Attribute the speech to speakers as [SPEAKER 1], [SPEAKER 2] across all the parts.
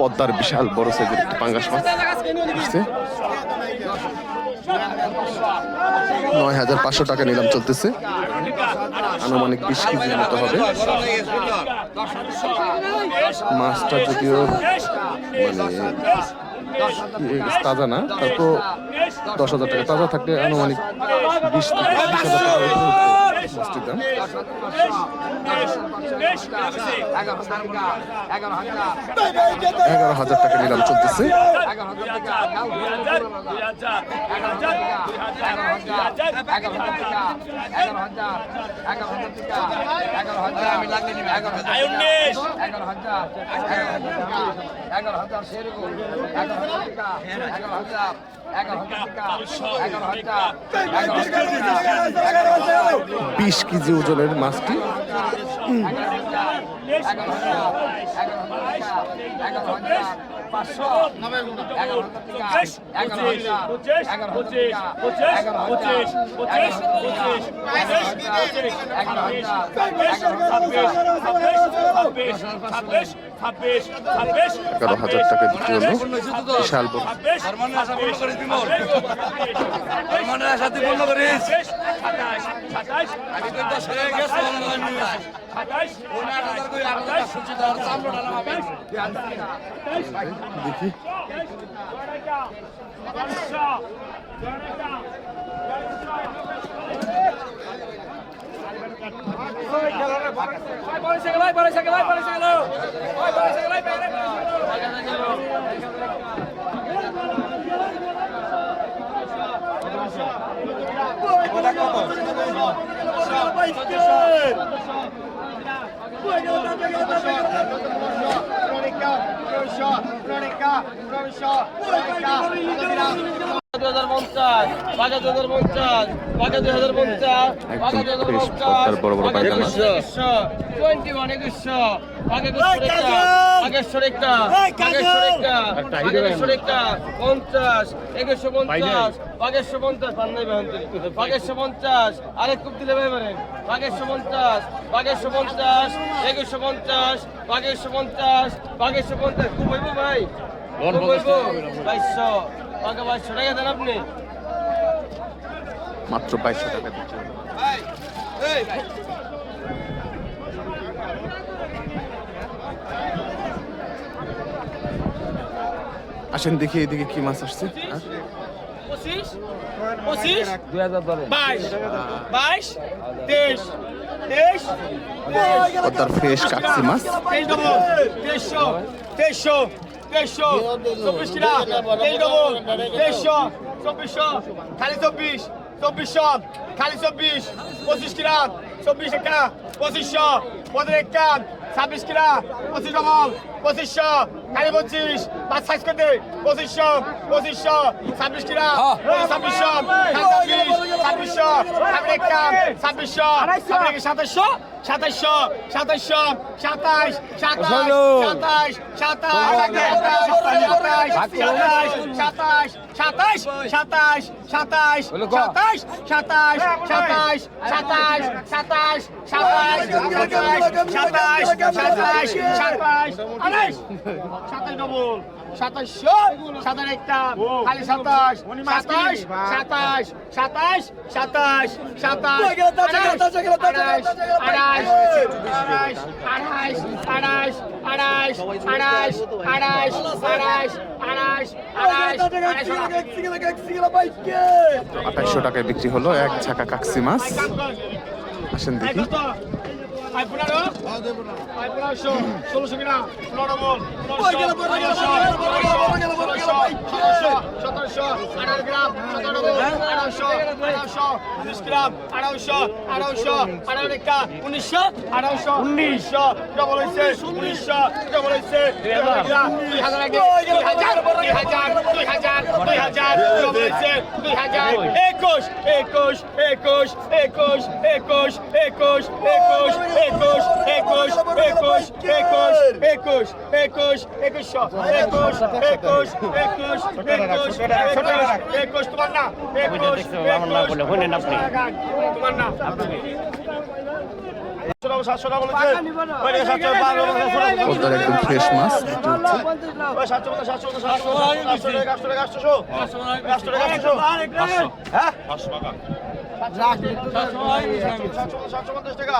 [SPEAKER 1] পদ্মার বিশাল বড় সাইজের একটি পাঙ্গাস মাছ আসছে। নয় হাজার পাঁচশো টাকা নিলাম চলতেছে। আনুমানিক বিশ কেজির মতো হবে। মাছটা যদিও মানে ইয়ে, তাজা না তারপর দশ হাজার টাকা। তাজা থাকলে আনুমানিক বিশ হাজার টাকা মাছটির দাম এগারো হাজার টাকা নিলাম চলতেছে
[SPEAKER 2] এগারো হাজার এগারো হাজার সেরকম এগারো হাজার টাকা এগারো হাজার এগারো হাজার টাকা এগারো হাজার এগারো হাজার এগারো হাজার
[SPEAKER 1] বিশ কেজি ওজনের মাছটি।
[SPEAKER 2] পাঁচশো এগারো পঁচিশ পঁচিশ পঁচিশ পঁচিশ পঁচিশ পঁচিশ পঁচিশ এগারো হাজার টাকা
[SPEAKER 1] দিতে হলো বিশাল
[SPEAKER 3] সাতাইশ
[SPEAKER 1] দেখি
[SPEAKER 2] Vai, vai, vai, vai, vai,
[SPEAKER 1] একদম
[SPEAKER 2] পঞ্চাশ
[SPEAKER 1] পদ্মার বড় বড় পায়খানা।
[SPEAKER 2] পঞ্চাশ আরেক ভাই বাইশশো। আপনি।
[SPEAKER 1] মাত্র বাইশশো টাকা দিচ্ছেন আসেন দেখি এদিকে কি মাছ আসছে।
[SPEAKER 4] পঁচিশ বাইশ বাইশ তেইশ তেইশ
[SPEAKER 1] পদ্মার ফ্রেশ কাকসি মাছ।
[SPEAKER 4] তেইশ তেইশশো তেইশশো তেইশশো। চব্বিশ কিনা? তেইশ ডবল তেইশশো চব্বিশশো খালি চব্বিশ চব্বিশশো খালি চব্বিশ। পঁচিশ কিনা? চব্বিশ একটা পঁচিশশো পনেরো একটা। ছাব্বিশ কিনা পঁচিশ ডবল পঁচিশশো খালি পঁচিশ পাঁচ সাইজ করে দে পঁচিশশো পঁচিশশো ছাব্বিশ কিনা ছাব্বিশশো ছাব্বিশ ছাব্বিশশো ছাব্বিশ একটা ছাব্বিশশো ছাব্বিশ সাতাশশো সাতাশশো সাতাশশো সাতাশ সাতাশ সাতাশ সাতাশ সাতাশ সাতাশ সাতাশ সাতাশ সাতাশ সাতাশ সাতাশ সাতাশ সাতাশ সাতাশ সাতাশ সাতাশ সাতাশ সাতাশ আঠাশ সাতাশ ডবল সাতাশশো সাতাশ একটা খালি সাতাশ সাতাশ সাতাশ সাতাশ সাতাশ সাতাশ আঠাশ আঠাশ আঠাশ আঠাশ আঠাশ আঠাশ আঠাশ আঠাশ
[SPEAKER 1] টাকায় বিক্রি হলো এক ছাকা কাকসি মাছ। আসেন দেখি।
[SPEAKER 4] ষোলোশো কিনা পনেরো বল সতেরোশো আঠারো গ্রাম সতেরো বল আঠারোশো আঠারোশো উনিশ গ্রাম আঠারোশো আঠারোশো আঠারো রেখা উনিশশো আঠারোশো উনিশশো ডবল হয়েছে উনিশশো ডবল হয়েছে দুই হাজার দুই হাজার দুই হাজার দুই হাজার দুই হাজার ডবল হয়েছে দুই হাজার একুশ একুশ একুশ একুশ একুশ একুশ একুশ একুশ একুশ একুশ একুশ একুশ একুশ একুশশো একুশ একুশ একুশ একুশ একুশ তোমার না একুশ আমার না বলে হলেন আপনি তোমার না
[SPEAKER 1] একদম ফ্রেশ মাছ
[SPEAKER 5] সাতশো পঞ্চাশ সাতশো আটশো টাকা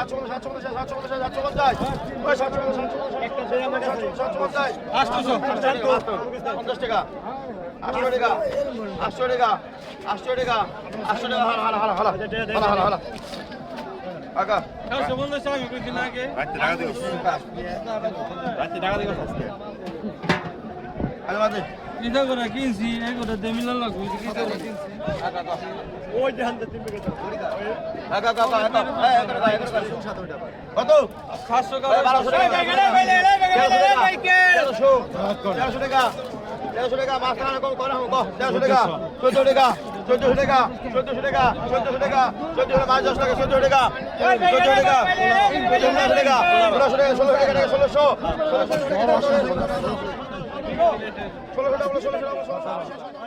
[SPEAKER 5] আটশো টাকা আটশো টাকা আটশো হ্যাঁ টাকা পঞ্চাশ ওই সাতশো পঞ্চাশ সাতশো পঞ্চাশ সাতশো পঞ্চাশ পঞ্চাশ টাকা আটশো টাকা টাকা আটশো টাকা টাকা
[SPEAKER 2] কিতা করে কিনছি এই কথা দেমিলা লাগবে কিতা করে কিনছি
[SPEAKER 5] আগা আগা আগা আগা এই একটা টাকা একটা টাকা কত
[SPEAKER 2] সাতশো
[SPEAKER 5] এই বারোশো টাকা তেরোশো তেরোশো টাকা তেরোশো টাকা মাছ কম করা হোক তেরোশো টাকা চোদ্দশো টাকা চোদ্দশো টাকা চোদ্দশো টাকা চোদ্দশো টাকা চোদ্দশো পাঁচ দশ টাকা চোদ্দশো টাকা চোদ্দশো টাকা চোদ্দশো টাকা ষোলোশো টাকা ষোলোশো টাকা ষোলোশো ষোলোশো টাকা ষোলোশো টাকা ষোলোশো টাকা